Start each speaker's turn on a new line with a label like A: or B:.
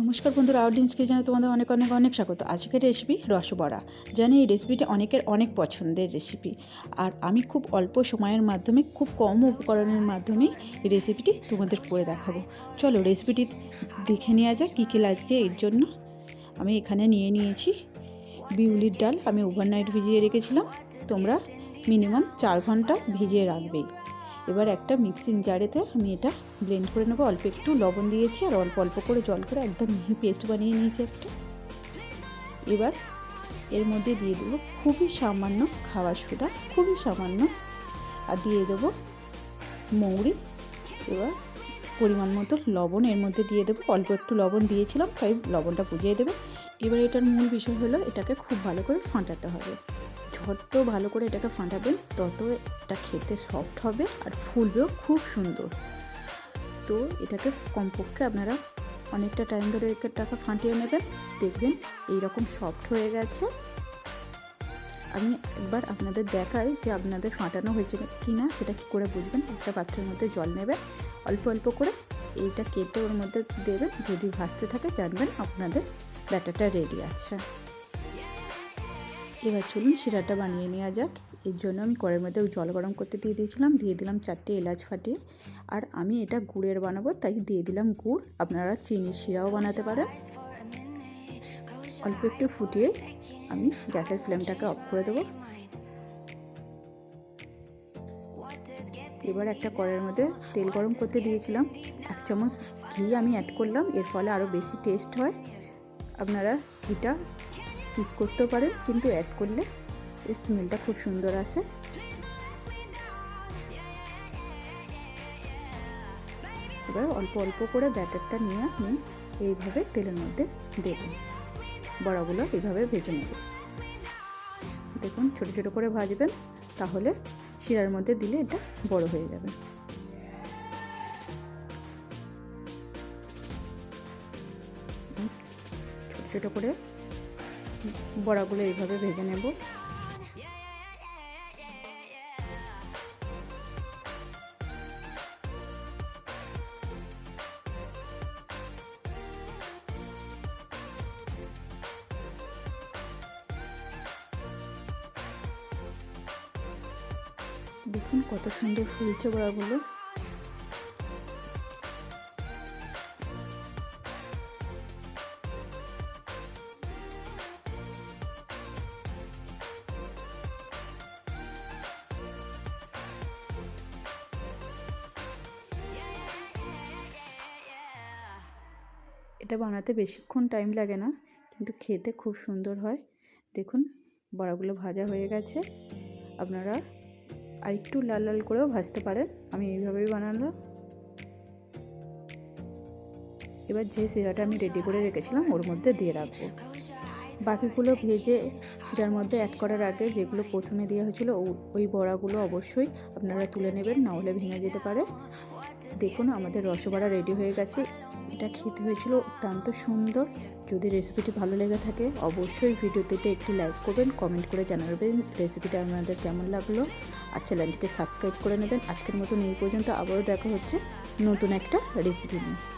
A: নমস্কার বন্ধুরা আউটডিন্স কিচেনে তোমাদের অনেক অনেক অনেক স্বাগত। আজকের রেসিপি রসবড়া। জানি এই রেসিপিটি অনেকের অনেক পছন্দের রেসিপি আর আমি খুব অল্প সময়ের মাধ্যমে, খুব কম উপকরণের মাধ্যমে এই রেসিপিটি তোমাদের করে দেখাবো। চলো রেসিপিটি দেখে নেওয়া যাক, কী কী লাগছে এর জন্য। আমি এখানে নিয়ে নিয়েছি বিউলির ডাল। আমি ওভারনাইট ভিজিয়ে রেখেছিলাম। তোমরা মিনিমাম চার ঘণ্টা ভিজিয়ে রাখবেই। এবার একটা মিক্সিং জারেতে আমি এটা ব্লেন্ড করে নেব। অল্প একটু লবণ দিয়েছি আর অল্প অল্প করে জল করে একদম মিহি পেস্ট বানিয়ে নিয়েছি একটা। এবার এর মধ্যে দিয়ে দেবো খুবই সামান্য খাওয়া সোডা, খুবই সামান্য। আর দিয়ে দেবো মৌরি। এবার পরিমাণ মতো লবণ এর মধ্যে দিয়ে দেবো। অল্প একটু লবণ দিয়েছিলাম, তাই লবণটা বুঝিয়ে দেবে। এবার এটার মূল বিষয় হলো এটাকে খুব ভালো করে ফাটাতে হবে। যত ভালো করে এটাকে ফাটাবেন, তত এটা খেতে সফট হবে আর ফুলবেও খুব সুন্দর। তো এটাকে কমপক্ষে আপনারা অনেকটা টাইম ধরে টাকা ফাটিয়ে নেবেন, দেখবেন এই রকম সফট হয়ে গেছে। আমি একবার আপনাদের দেখাই যে আপনাদের ফাটানো হয়েছে কি না সেটা কী করে বুঝবেন? একটা পাত্রের মধ্যে জল নেবেন, অল্প অল্প করে এইটা কেটে ওর মধ্যে দেবেন, যদি ভাসতে থাকে জানবেন আপনাদের ব্যাটারটা রেডি আছে। এবার চলুন শিরাটা বানিয়ে নেওয়া যাক। এর জন্য আমি কড়ের মধ্যে জল গরম করতে দিয়ে দিয়েছিলাম। দিয়ে দিলাম চারটে এলাচ ফাটিয়ে। আর আমি এটা গুড়ের বানাবো, তাই দিয়ে দিলাম গুড়। আপনারা চিনির শিরাও বানাতে পারেন। অল্প একটু ফুটিয়ে আমি গ্যাসের ফ্লেমটাকে অফ করে দেবো। এবার একটা কড়াইয়ের মধ্যে তেল গরম করতে দিয়েছিলাম। এক চামচ ঘি আমি অ্যাড করলাম। এর ফলে আরও বেশি টেস্ট হয়। আপনারা ঘিটা স্কিপ করতেও পারেন, কিন্তু অ্যাড করলে স্মেলটা খুব সুন্দর আসে। এবার অল্প অল্প করে ব্যাটারটা নিয়ে আমি এইভাবে তেলের মধ্যে দেব বড়াগুলো এইভাবে ভেজে নেব দেখুন, ছোটো ছোটো করে ভাজবেন, তাহলে শিরার মধ্যে দিলে এটা বড় হয়ে যাবে। ছোটো ছোটো করে বড়াগুলো এইভাবে ভেজে নেব। দেখুন কত সুন্দর ফুলছে বড়াগুলো। এটা বানাতে বেশিক্ষণ টাইম লাগে না, কিন্তু খেতে খুব সুন্দর হয়। দেখুন, বড়াগুলো ভাজা হয়ে গেছে। আপনারা আর একটু লাল লাল করেও ভাজতে পারেন। আমি এইভাবেই বানালাম। এবার যে শিরাটা আমি রেডি করে রেখেছিলাম, ওর মধ্যে দিয়ে রাখব। বাকিগুলো ভেজে শিরার মধ্যে অ্যাড করার আগে যেগুলো প্রথমে দেওয়া হয়েছিল ওই বড়াগুলো অবশ্যই আপনারা তুলে নেবেন, না হলে ভেঙে যেতে পারে। দেখুন, আমাদের রসবড়া রেডি হয়ে গেছে। এটা খেতে হয়েছিল অত্যন্ত সুন্দর। যদি রেসিপিটি ভালো লেগে থাকে, অবশ্যই ভিডিওতে একটি লাইক করবেন কমেন্ট করে জানাবেন রেসিপিটা আপনাদের কেমন লাগল। আর চ্যানেলটিকে সাবস্ক্রাইব করে নেবেন। আজকের মতন এই পর্যন্ত আবারও দেখা হচ্ছে নতুন একটা রেসিপি নিয়ে।